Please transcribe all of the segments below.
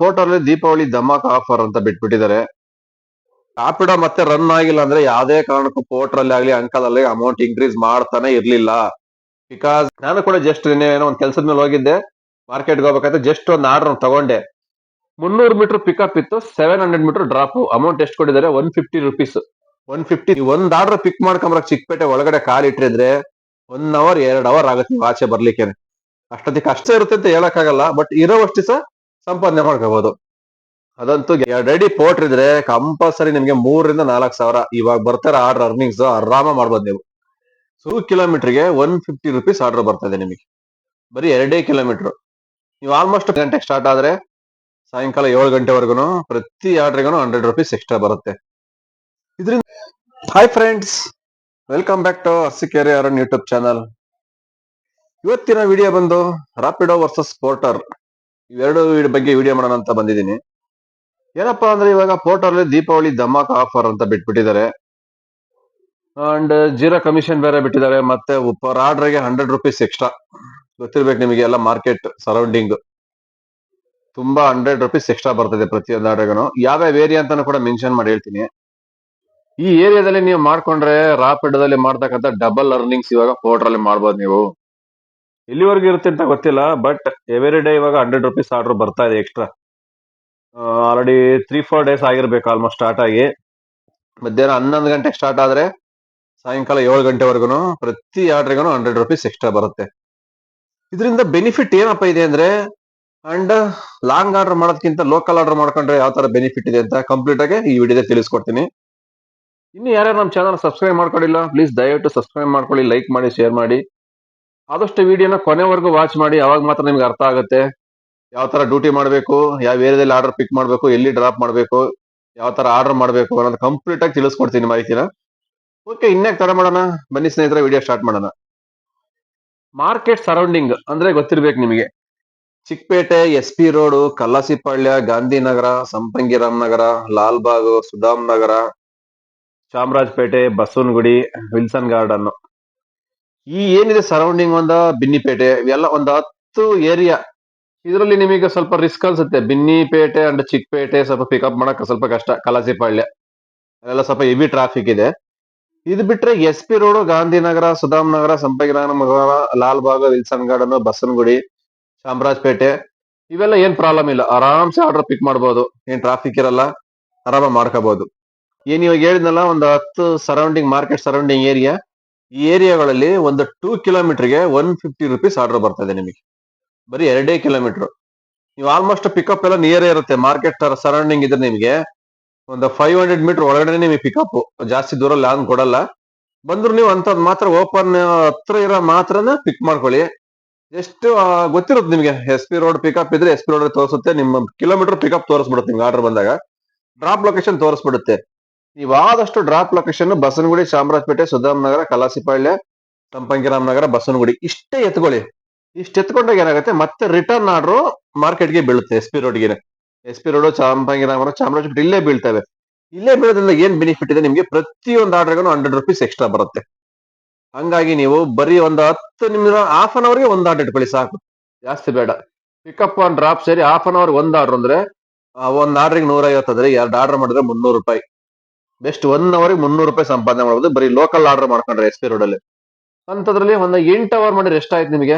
Port ಅಲ್ಲಿ Deepavali ಧಮಾಕ್ offer ಅಂತ ಬಿಟ್ಬಿಟ್ಟಿದ್ದಾರೆ. ಕಾಪಿಡ ಮತ್ತೆ ರನ್ ಆಗಿಲ್ಲ ಅಂದ್ರೆ ಯಾವ್ದೇ ಕಾರಣಕ್ಕೂ ಪೋರ್ಟಲ್ ಆಗ್ಲಿ ಅಂಕಲ್ ಅಲ್ಲಿ ಅಮೌಂಟ್ ಇನ್ಕ್ರೀಸ್ ಮಾಡ್ತಾನೆ ಇರ್ಲಿಲ್ಲ. ಬಿಕಾಸ್ ನಾನು ಕೂಡ ಜಸ್ಟ್ ಏನೋ ಒಂದ್ ಕೆಲ್ಸದ ಮೇಲೆ ಹೋಗಿದ್ದೆ. ಮಾರ್ಕೆಟ್ ಹೋಗ್ಬೇಕಾದ್ರೆ ಜಸ್ಟ್ ಒಂದು ಆರ್ಡರ್ ತಗೊಂಡೆ. ಮುನ್ನೂರು ಮೀಟರ್ ಪಿಕಪ್ ಇತ್ತು seven hundred metre drop amount ಎಷ್ಟು ಕೊಟ್ಟಿದ್ದಾರೆ? One fifty rupees one fifty ಒಂದ್ ಆರ್ಡರ್ ಪಿಕ್ ಮಾಡ್ಕೊಂಬರಕ್ ಚಿಕ್ಕಪೇಟೆ ಒಳಗಡೆ ಕಾಲ್ ಇಟ್ಟಿದ್ರೆ ಒನ್ ಅವರ್ ಎರಡ್ ಅವರ್ ಆಗುತ್ತೆ ಆಚೆ ಬರ್ಲಿಕ್ಕೆ ಅಷ್ಟೊತ್ತಿಗೆ ಕಷ್ಟ ಇರುತ್ತೆ ಅಂತ ಹೇಳಕ್ಕಾಗಲ್ಲ ಬಟ್ ಇರೋವಷ್ಟು ದಿವಸ ಸಂಪಾದನೆ ಮಾಡ್ಕೋಬಹುದು ಅದಂತೂ ಎರಡಿ ಪೋರ್ಟ್ ಇದ್ರೆ ಕಂಪಲ್ಸರಿ ನಿಮ್ಗೆ ಮೂರರಿಂದ ನಾಲ್ಕು ಸಾವಿರ. ಇವಾಗ ಬರ್ತಾರೆ ಆರ್ಡರ್ ಅರ್ನಿಂಗ್ಸ್ ಆರಾಮ ಮಾಡ್ಬೋದು ನೀವು. ಟೂ ಕಿಲೋಮೀಟರ್ಗೆ ಒನ್ ಫಿಫ್ಟಿ ರುಪೀಸ್ ಆರ್ಡರ್ ಬರ್ತದೆ ನಿಮಗೆ. ಬರೀ ಎರಡೇ ಕಿಲೋಮೀಟರ್ ನೀವು ಆಲ್ಮೋಸ್ಟ್ ಗಂಟೆಗೆ ಸ್ಟಾರ್ಟ್ ಆದ್ರೆ ಸಾಯಂಕಾಲ ಏಳು ಗಂಟೆವರೆಗೂ ಪ್ರತಿ ಆರ್ಡ್ರಿಗೂ ಹಂಡ್ರೆಡ್ ರುಪೀಸ್ ಎಕ್ಸ್ಟ್ರಾ ಬರುತ್ತೆ. ಇದರಿಂದ hi friends welcome back to Arsikere Arun YouTube channel ಇವತ್ತಿನ ವಿಡಿಯೋ ಬಂದು ರಾಪಿಡೋ ವರ್ಸಸ್ ಪೋರ್ಟರ್ ಇವೆರಡು ಬಗ್ಗೆ ವಿಡಿಯೋ ಮಾಡೋಣ ಅಂತ ಬಂದಿದ್ದೀನಿ. ಏನಪ್ಪಾ ಅಂದ್ರೆ ಇವಾಗ ಪೋರ್ಟಲ್ ದೀಪಾವಳಿ ಧಮಾಕ ಆಫರ್ ಅಂತ ಬಿಟ್ಬಿಟ್ಟಿದ್ದಾರೆ. ಅಂಡ್ ಜೀರೋ ಕಮಿಷನ್ ಬೇರೆ ಬಿಟ್ಟಿದ್ದಾರೆ. ಮತ್ತೆ ಪರ್ ಆರ್ಡರ್ಗೆ ಹಂಡ್ರೆಡ್ ರುಪೀಸ್ ಎಕ್ಸ್ಟ್ರಾ ಗೊತ್ತಿರ್ಬೇಕು ನಿಮಗೆ ಎಲ್ಲ ಮಾರ್ಕೆಟ್ ಸರೌಂಡಿಂಗ್ ತುಂಬಾ ಹಂಡ್ರೆಡ್ ರುಪೀಸ್ ಎಕ್ಸ್ಟ್ರಾ ಬರ್ತದೆ ಪ್ರತಿಯೊಂದು ಆರ್ಡರ್ಗೂ ಯಾವ್ಯಾವ ಏರಿಯಾ ಅಂತಾನು ಕೂಡ ಮೆನ್ಷನ್ ಮಾಡಿ ಹೇಳ್ತೀನಿ. ಈ ಏರಿಯಾದಲ್ಲಿ ನೀವು ಮಾಡ್ಕೊಂಡ್ರೆ ರಾಪಿಡೋದಲ್ಲಿ ಮಾಡ್ತಕ್ಕಂಥ ಡಬಲ್ ಅರ್ನಿಂಗ್ಸ್ ಇವಾಗ ಪೋರ್ಟ್ರಲ್ಲಿ ಮಾಡ್ಬೋದು ನೀವು. ಎಲ್ಲಿವರೆಗೂ ಇರುತ್ತೆ ಅಂತ ಗೊತ್ತಿಲ್ಲ ಬಟ್ ಎವ್ರಿ ಡೇ ಇವಾಗ ಹಂಡ್ರೆಡ್ ರುಪೀಸ್ ಆರ್ಡರ್ ಬರ್ತಾ ಇದೆ extra already three four days ಆಗಿರ್ಬೇಕು ಆಲ್ಮೋಸ್ಟ್ ಸ್ಟಾರ್ಟ್ ಆಗಿ. ಮಧ್ಯಾಹ್ನ ಹನ್ನೊಂದು ಗಂಟೆಗೆ ಸ್ಟಾರ್ಟ್ ಆದ್ರೆ ಸಾಯಂಕಾಲ ಏಳು ಗಂಟೆವರೆಗೂ ಪ್ರತಿ ಆರ್ಡ್ರಿಗೂ ಹಂಡ್ರೆಡ್ ರುಪೀಸ್ ಎಕ್ಸ್ಟ್ರಾ ಬರುತ್ತೆ. ಇದರಿಂದ ಬೆನಿಫಿಟ್ ಏನಪ್ಪ ಇದೆ ಅಂದ್ರೆ ಅಂಡ್ ಲಾಂಗ್ ಆರ್ಡರ್ ಮಾಡೋದಕ್ಕಿಂತ ಲೋಕಲ್ ಆರ್ಡರ್ ಮಾಡ್ಕೊಂಡ್ರೆ ಯಾವ ತರ ಬೆನಿಫಿಟ್ ಇದೆ ಅಂತ ಕಂಪ್ಲೀಟ್ ಆಗಿ ಈ ವಿಡಿಯೋದಲ್ಲಿ ತಿಳಿಸ್ಕೊಡ್ತೀನಿ. ಇನ್ನು ಯಾರ್ಯಾರು ನಮ್ಮ ಚಾನಲ್ ಸಬ್ಸ್ಕ್ರೈಬ್ ಮಾಡ್ಕೊಂಡಿಲ್ಲ ಪ್ಲೀಸ್ ದಯವಿಟ್ಟು ಸಬ್ಸ್ಕ್ರೈಬ್ ಮಾಡ್ಕೊಳ್ಳಿ ಲೈಕ್ ಮಾಡಿ ಶೇರ್ ಮಾಡಿ. ಆದಷ್ಟು ವಿಡಿಯೋನ ಕೊನೆವರೆಗೂ ವಾಚ್ ಮಾಡಿ ಅವಾಗ ಮಾತ್ರ ನಿಮ್ಗೆ ಅರ್ಥ ಆಗುತ್ತೆ. ಯಾವ ತರ ಡ್ಯೂಟಿ ಮಾಡಬೇಕು ಯಾವ ಏರಿಯಾದಲ್ಲಿ ಆರ್ಡರ್ ಪಿಕ್ ಮಾಡಬೇಕು ಎಲ್ಲಿ ಡ್ರಾಪ್ ಮಾಡಬೇಕು ಯಾವ ತರ ಆರ್ಡರ್ ಮಾಡಬೇಕು ಅನ್ನೋದು ಕಂಪ್ಲೀಟ್ ಆಗಿ ತಿಳಿಸ್ಕೊಡ್ತೀನಿ ಮಾಹಿತಿನ. ಓಕೆ ಇನ್ಯಾಕ್ ತಡ ಮಾಡೋಣ? ಬನ್ನಿ ಸ್ನೇಹಿತರ ವಿಡಿಯೋ ಸ್ಟಾರ್ಟ್ ಮಾಡೋಣ. ಮಾರ್ಕೆಟ್ ಸರೌಂಡಿಂಗ್ ಅಂದ್ರೆ ಗೊತ್ತಿರ್ಬೇಕು ನಿಮಗೆ. Chickpet S P road Kalasipalya Gandhinagar Sampangiram Nagar Lalbagh Sudham Nagar Chamarajpet Basavanagudi Wilson Garden. ಈ ಏನಿದೆ ಸರೌಂಡಿಂಗ್ ಒಂದ, ಬಿನ್ನಿಪೇಟೆ, ಇವೆಲ್ಲ ಒಂದು ಹತ್ತು ಏರಿಯಾ ಇದರಲ್ಲಿ ನಿಮಗೆ ಸ್ವಲ್ಪ ರಿಸ್ಕ್ ಅನ್ಸುತ್ತೆ. ಬಿನ್ನಿಪೇಟೆ ಅಂಡ್ ಚಿಕ್ಕಪೇಟೆ ಸ್ವಲ್ಪ ಪಿಕಪ್ ಮಾಡಕ್ ಸ್ವಲ್ಪ ಕಷ್ಟ. ಕಲಾಸಿಪಾಳ್ಯ. ಅಲ್ಲೆಲ್ಲ ಸ್ವಲ್ಪ ಹೆವಿ ಟ್ರಾಫಿಕ್ ಇದೆ. ಇದು ಬಿಟ್ರೆ S P road Gandhinagar Sudham Nagar Sampangiramanagar Lalbagh, Wilson Garden Basavanagudi Chamarajpet. ಇವೆಲ್ಲ ಏನ್ ಪ್ರಾಬ್ಲಮ್ ಇಲ್ಲ. ಆರಾಮ್ಸೆ ಆರ್ಡರ್ ಪಿಕ್ ಮಾಡ್ಬೋದು. ಏನ್ ಟ್ರಾಫಿಕ್ ಇರಲ್ಲ. ಆರಾಮ ಮಾಡ್ಕೋಬಹುದು ಏನ್ ಇವಾಗ ಹೇಳಿದ್ನಲ್ಲ, ಒಂದು ಹತ್ತು ಸರೌಂಡಿಂಗ್ ಮಾರ್ಕೆಟ್ ಸರೌಂಡಿಂಗ್ ಏರಿಯಾ ಈ ಏರಿಯಾಗಳಲ್ಲಿ ಒಂದು ಟೂ ಕಿಲೋಮೀಟರ್ಗೆ ಒನ್ ಫಿಫ್ಟಿ ರುಪೀಸ್ ಆರ್ಡರ್ ಬರ್ತದೆ ನಿಮಗೆ. ಬರೀ ಎರಡೇ ಕಿಲೋಮೀಟರ್ ನೀವು ಆಲ್ಮೋಸ್ಟ್ ಪಿಕಪ್ ಎಲ್ಲ ನಿಯರೇ ಇರುತ್ತೆ ಮಾರ್ಕೆಟ್ ಸರೌಂಡಿಂಗ್ ಇದ್ರೆ ನಿಮಗೆ ಒಂದು ಫೈವ್ ಹಂಡ್ರೆಡ್ ಮೀಟರ್ ಒಳಗಡೆ ನಿಮಗೆ ಪಿಕಪ್ ಜಾಸ್ತಿ ದೂರ ಲ್ಯಾನ್ ಕೊಡಲ್ಲ. ಬಂದ್ರು ನೀವು ಅಂಥದ್ದು ಮಾತ್ರ ಓಪನ್ ಹತ್ರ ಇರೋ ಮಾತ್ರನ ಪಿಕ್ ಮಾಡ್ಕೊಳ್ಳಿ. ಎಷ್ಟು ಗೊತ್ತಿರುತ್ತೆ ನಿಮಗೆ ಎಸ್ ಪಿ ರೋಡ್ ಪಿಕಪ್ ಇದ್ರೆ ಎಸ್ ಪಿ ರೋಡ್ ತೋರಿಸುತ್ತೆ, ನಿಮ್ಮ ಕಿಲೋಮೀಟರ್ ಪಿಕಪ್ ತೋರಿಸ್ಬಿಡುತ್ತೆ ನಿಮ್ಗೆ ಆರ್ಡರ್ ಬಂದಾಗ. ಡ್ರಾಪ್ ಲೊಕೇಶನ್ ತೋರಿಸ್ಬಿಡುತ್ತೆ. ನೀವು ಆದಷ್ಟು ಡ್ರಾಪ್ ಲೊಕೇಶನ್ ಬಸವನಗುಡಿ, ಚಾಮರಾಜಪೇಟೆ ಸುಧಾಮ್ ನಗರ ಕಲಾಸಿಪಾಳ್ಯ ಸಂಪಂಗಿರಾಮ್ ನಗರ ಬಸವನಗುಡಿ ಇಷ್ಟೇ ಎತ್ಕೊಳ್ಳಿ. ಇಷ್ಟು ಎತ್ಕೊಂಡಾಗ ಏನಾಗುತ್ತೆ? ಮತ್ತೆ ರಿಟರ್ನ್ ಆರ್ಡರ್ ಮಾರ್ಕೆಟ್ಗೆ ಬೀಳುತ್ತೆ ಎಸ್ ಪಿ ರೋಡ್ಗೆ S P road Chamarajpet Chamarajpet ಇಲ್ಲೇ ಬೀಳ್ತವೆ. ಇಲ್ಲೇ ಬೀಳೋದ್ರಿಂದ ಏನ್ ಬೆನಿಫಿಟ್ ಇದೆ? ನಿಮಗೆ ಪ್ರತಿಯೊಂದು ಆರ್ಡರ್ಗೂ ಹಂಡ್ರೆಡ್ ರುಪೀಸ್ ಎಕ್ಸ್ಟ್ರಾ ಬರುತ್ತೆ. ಹಂಗಾಗಿ ನೀವು ಬರೀ ಒಂದು ಹತ್ತು ನಿಮಿಷ ಹಾಫ್ ಅನ್ ಅವರ್ಗೆ ಒಂದು ಆರ್ಡರ್ ಇಟ್ಕೊಳ್ಳಿ ಸಾಕು. ಜಾಸ್ತಿ ಬೇಡ. ಪಿಕಪ್ ಆನ್ ಡ್ರಾಪ್ ಸೇರಿ ಹಾಫ್ ಅನ್ ಅವರ್ ಒಂದು ಆರ್ಡರ್ ಅಂದ್ರೆ ಒಂದ್ ಆರ್ಡರ್ಗೆ ನೂರ ಐವತ್ತಾದ್ರೆ ಎರಡು ಆರ್ಡರ್ ಮಾಡಿದ್ರೆ ಮುನ್ನೂರು ರೂಪಾಯಿ. ಬೆಸ್ಟ್ ಒನ್ ಅವರ್ಗೆ ಮುನ್ನೂರು ರೂಪಾಯಿ ಸಂಪಾದನೆ ಮಾಡಬಹುದು ಬರೀ ಲೋಕಲ್ ಆರ್ಡರ್ ಮಾಡ್ಕೊಂಡ್ರೆ ಎಸ್ ಪಿ ರೋಡ್ ಅಲ್ಲಿ. ಅಂತದ್ರಲ್ಲಿ ಒಂದು ಎಂಟು ಅವರ್ ಮಾಡಿದ್ರೆ ಎಷ್ಟಾಯ್ತು ನಿಮಗೆ.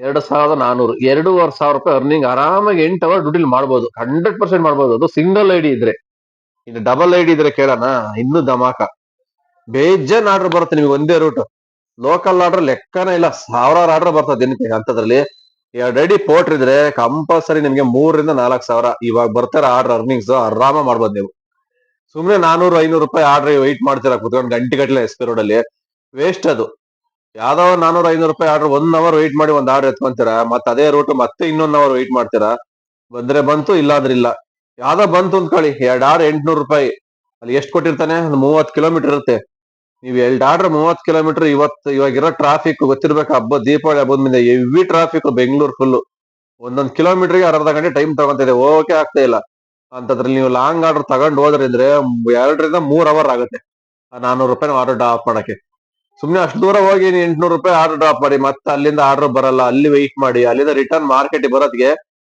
ಎರಡು ಸಾವಿರದ ನಾನೂರು. ಎರಡೂವರೆ ಸಾವಿರ ರೂಪಾಯಿ ಅರ್ನಿಂಗ್ ಆರಾಮಾಗಿ ಎಂಟು ಅವರ್ ಡ್ಯೂಟಿಲಿ ಮಾಡ್ಬೋದು. ಹಂಡ್ರೆಡ್ ಪರ್ಸೆಂಟ್ ಮಾಡ್ಬೋದು. ಅದು ಸಿಂಗಲ್ ಐಡಿ ಇದ್ರೆ. ಇನ್ನು ಡಬಲ್ ಐಡಿ ಇದ್ರೆ ಕೇಳೋಣ. ಇನ್ನೂ ಧಮಾಕ. ಬೇಜನ್ ಆರ್ಡರ್ ಬರುತ್ತೆ ನಿಮಗೆ ಒಂದೇ ರೂಟ್ ಲೋಕಲ್ ಆರ್ಡರ್ ಲೆಕ್ಕನೇ ಇಲ್ಲ. ಸಾವಿರಾರು ಆರ್ಡರ್ ಬರ್ತದೆ ದಿನಕ್ಕೆ ಅಂತದ್ರಲ್ಲಿ ಎರಡು ಐಡಿ ಪೋರ್ಟ್ರ್ ಇದ್ರೆ ಕಂಪಲ್ಸರಿ ನಿಮ್ಗೆ ಮೂರರಿಂದ ನಾಲ್ಕು ಸಾವಿರ. ಇವಾಗ ಬರ್ತಾರೆ ಆರ್ಡರ್ ಅರ್ನಿಂಗ್ಸ್ ಆರಾಮ ಮಾಡ್ಬೋದು ನೀವು. ಸುಮ್ನೆ ನಾನೂರು, ಐನೂರು ರೂಪಾಯಿ ಆರ್ಡರ್ ವೈಟ್ ಮಾಡ್ತೀರಾ ಕುತ್ಕೊಂಡು? ಗಂಟೆ ಗಟ್ಟಲೆ ಎಸ್ ಪಿ ರೋಡ್ ಅಲ್ಲಿ ವೇಸ್ಟ್ ಅದು. ಯಾವ್ದೋ ನಾನೂರು, ಐನೂರು ರೂಪಾಯಿ ಆರ್ಡರ್ ಒನ್ ಅವರ್ ವೈಟ್ ಮಾಡಿ ಒಂದ್ ಆರ್ಡರ್ ಎತ್ಕೊಂತೀರಾ? ಮತ್ತೆ ಅದೇ ರೂಟ್ ಮತ್ತೆ ಇನ್ನೊಂದ್ ಅವರ್ ವೈಟ್ ಮಾಡ್ತೀರಾ? ಬಂದ್ರೆ ಬಂತು ಇಲ್ಲ ಅಂದ್ರೆ ಇಲ್ಲ. ಯಾವ್ದೋ ಬಂತು ಅಂದ್ಕೊಳ್ಳಿ. ಎರಡ್ ಆರ್ ಎಂಟ್ನೂರು ರೂಪಾಯಿ. ಅಲ್ಲಿ ಎಷ್ಟು ಕೊಟ್ಟಿರ್ತಾನೆ? ಒಂದು ಮೂವತ್ ಕಿಲೋಮೀಟರ್ ಇರುತ್ತೆ. ನೀವು ಎರಡು ಆರ್ಡರ್ ಮೂವತ್ ಕಿಲೋಮೀಟರ್ ಇವತ್ತು ಇವಾಗಿರೋ ಟ್ರಾಫಿಕ್ ಗೊತ್ತಿರ್ಬೇಕು? ಹಬ್ಬ, ದೀಪಾವಳಿ ಹಬ್ಬದ ಮುಂದೆ ಹೆವಿ ಟ್ರಾಫಿಕ್ ಬೆಂಗಳೂರು ಫುಲ್ ಒಂದೊಂದು ಕಿಲೋಮೀಟರ್ಗೆ ಅರ್ಧ ಗಂಟೆ ಟೈಮ್ ತಗೊಂತಿದೆ. ಓಕೆ ಆಗ್ತಾ ಇಲ್ಲ. ಅಂತದ್ರಲ್ಲಿ ನೀವು ಲಾಂಗ್ ಆರ್ಡರ್ ತಗೊಂಡ್ ಹೋದ್ರಿಂದ ಎರಡರಿಂದ ಮೂರ್ ಅವರ್ ಆಗುತ್ತೆ. ನಾನೂರು ರೂಪಾಯಿ ಆರ್ಡರ್ ಡ್ರಾಪ್ ಮಾಡಕ್ಕೆ. ಸುಮ್ನೆ ಅಷ್ಟು ದೂರ ಹೋಗಿ ಎಂಟ್ನೂರು ರೂಪಾಯಿ ಆರ್ಡರ್ ಡ್ರಾಪ್ ಮಾಡಿ ಮತ್ತೆ ಅಲ್ಲಿಂದ ಆರ್ಡರ್ ಬರಲ್ಲ, ಅಲ್ಲಿ ವೆಯ್ಟ್ ಮಾಡಿ, ಅಲ್ಲಿಂದ ರಿಟರ್ನ್ ಮಾರ್ಕೆಟ್ ಬರೋದ್ಗೆ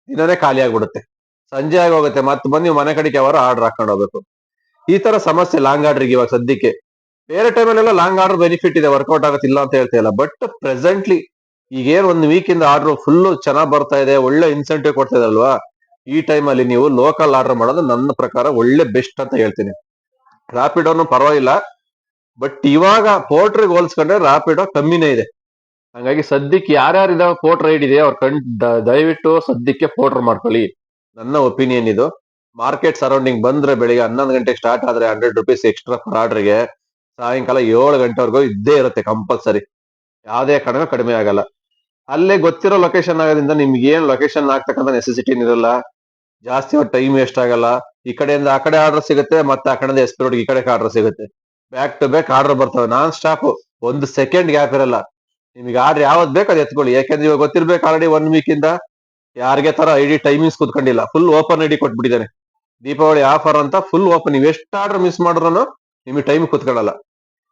ದಿನನೇ ಖಾಲಿ ಆಗ್ಬಿಡುತ್ತೆ. ಸಂಜೆ ಆಗೋಗುತ್ತೆ, ಮತ್ತೆ ಬಂದು ನೀವು ಮನೆ ಕಡೆಗೆ ಅವರು ಆರ್ಡರ್ ಹಾಕೊಂಡು ಹೋಗ್ಬೇಕು. ಈ ತರ ಸಮಸ್ಯೆ ಲಾಂಗ್ ಆರ್ಡರ್ಗೆ ಇವಾಗ ಸದ್ಯಕ್ಕೆ. ಬೇರೆ ಟೈಮಲ್ಲೆಲ್ಲ ಲಾಂಗ್ ಆರ್ಡರ್ ಬೆನಿಫಿಟ್ ಇದೆ ವರ್ಕೌಟ್ ಆಗುತ್ತಿಲ್ಲ ಅಂತ ಹೇಳ್ತಾ ಇಲ್ಲ. ಬಟ್ ಪ್ರೆಸೆಂಟ್ಲಿ ಈಗೇನ್ ಒಂದ್ ವೀಕ್ ಇಂದ ಆರ್ಡರ್ ಫುಲ್ ಚೆನ್ನಾಗ್ ಬರ್ತಾ ಇದೆ, ಒಳ್ಳೆ ಇನ್ಸೆಂಟಿವ್ ಕೊಡ್ತಾ ಇದೆ ಈ ಟೈಮಲ್ಲಿ ಅಲ್ಲಿ ನೀವು ಲೋಕಲ್ ಆರ್ಡರ್ ಮಾಡೋದು ನನ್ನ ಪ್ರಕಾರ ಒಳ್ಳೆ ಬೆಸ್ಟ್ ಅಂತ ಹೇಳ್ತೀನಿ. ರಾಪಿಡೋನು ಪರವಾಗಿಲ್ಲ ಬಟ್ ಇವಾಗ ಪೋರ್ಟ್ರಿಗೆ ಹೋಲ್ಸ್ಕೊಂಡ್ರೆ ರಾಪಿಡೋ ಕಮ್ಮಿನೇ ಇದೆ. ಹಂಗಾಗಿ ಸದ್ಯಕ್ಕೆ ಯಾರ್ಯಾರು ಇದಾವೆ ಪೋರ್ಟ್ ರೈಡ್ ಇದೆ ಅವ್ರ ಕಣ್ ದಯವಿಟ್ಟು ಸದ್ಯಕ್ಕೆ ಪೋರ್ಟ್ರ್ ಮಾಡ್ಕೊಳ್ಳಿ. ನನ್ನ ಒಪಿನಿಯನ್ ಇದು. ಮಾರ್ಕೆಟ್ ಸರೌಂಡಿಂಗ್ ಬಂದ್ರೆ ಬೆಳಿಗ್ಗೆ ಹನ್ನೊಂದು ಗಂಟೆಗೆ ಸ್ಟಾರ್ಟ್ ಆದ್ರೆ ಹಂಡ್ರೆಡ್ ರುಪೀಸ್ ಎಕ್ಸ್ಟ್ರಾ ಪರ್ ಆರ್ಡರ್ಗೆ ಸಾಯಂಕಾಲ ಏಳು ಗಂಟೆವರೆಗೂ ಇದ್ದೇ ಇರುತ್ತೆ ಕಂಪಲ್ಸರಿ ಯಾವುದೇ ಕಡಿಮೆ ಕಡಿಮೆ ಆಗಲ್ಲ. ಅಲ್ಲೇ ಗೊತ್ತಿರೋ ಲೊಕೇಶನ್ ಆಗೋದ್ರಿಂದ ನಿಮ್ಗೆ ಏನ್ ಲೊಕೇಶನ್ ಆಗ್ತಕ್ಕಂಥ ನೆಸೆಸಿಟಿ ಇರಲ್ಲ ಜಾಸ್ತಿ ಟೈಮ್ ವೇಸ್ಟ್ ಆಗಲ್ಲ. ಈ ಕಡೆಯಿಂದ ಆ ಕಡೆ ಆರ್ಡರ್ ಸಿಗುತ್ತೆ, ಮತ್ತೆ ಆ ಕಡೆಯಿಂದ ಎಸ್ ಈ ಕಡೆ ಆರ್ಡರ್ ಸಿಗುತ್ತೆ. ಬ್ಯಾಕ್ ಟು ಬ್ಯಾಕ್ ಆರ್ಡರ್ ಬರ್ತವೆ. ನಾನ್ ಸ್ಟಾಪ್ ಒಂದು ಸೆಕೆಂಡ್ ಗ್ಯಾಪ್ ಇರಲ್ಲ. ನಿಮಗೆ ಆರ್ಡರ್ ಯಾವ್ದು ಬೇಕು ಅದು ಎತ್ಕೊಳ್ಳಿ. ಯಾಕೆಂದ್ರೆ ಇವಾಗ ಗೊತ್ತಿರ್ಬೇಕು ಆಲ್ರೆಡಿ ಒನ್ ವೀಕ್ ಇಂದ ಯಾರಿಗೆ ತರ ಐಡಿ ಟೈಮಿಂಗ್ಸ್ ಕುತ್ಕೊಂಡಿಲ್ಲ. ಫುಲ್ ಓಪನ್ ಐಡಿ ಕೊಟ್ಬಿಟ್ಟಿದ್ದಾನೆ. ದೀಪಾವಳಿ ಆಫರ್ ಅಂತ ಫುಲ್ ಓಪನ್ ನೀವು ಎಷ್ಟು ಆರ್ಡರ್ ಮಿಸ್ ಮಾಡಿದ್ರು ನಿಮಗೆ ಟೈಮ್ ಕುತ್ಕೊಳ್ಳಲ್ಲ.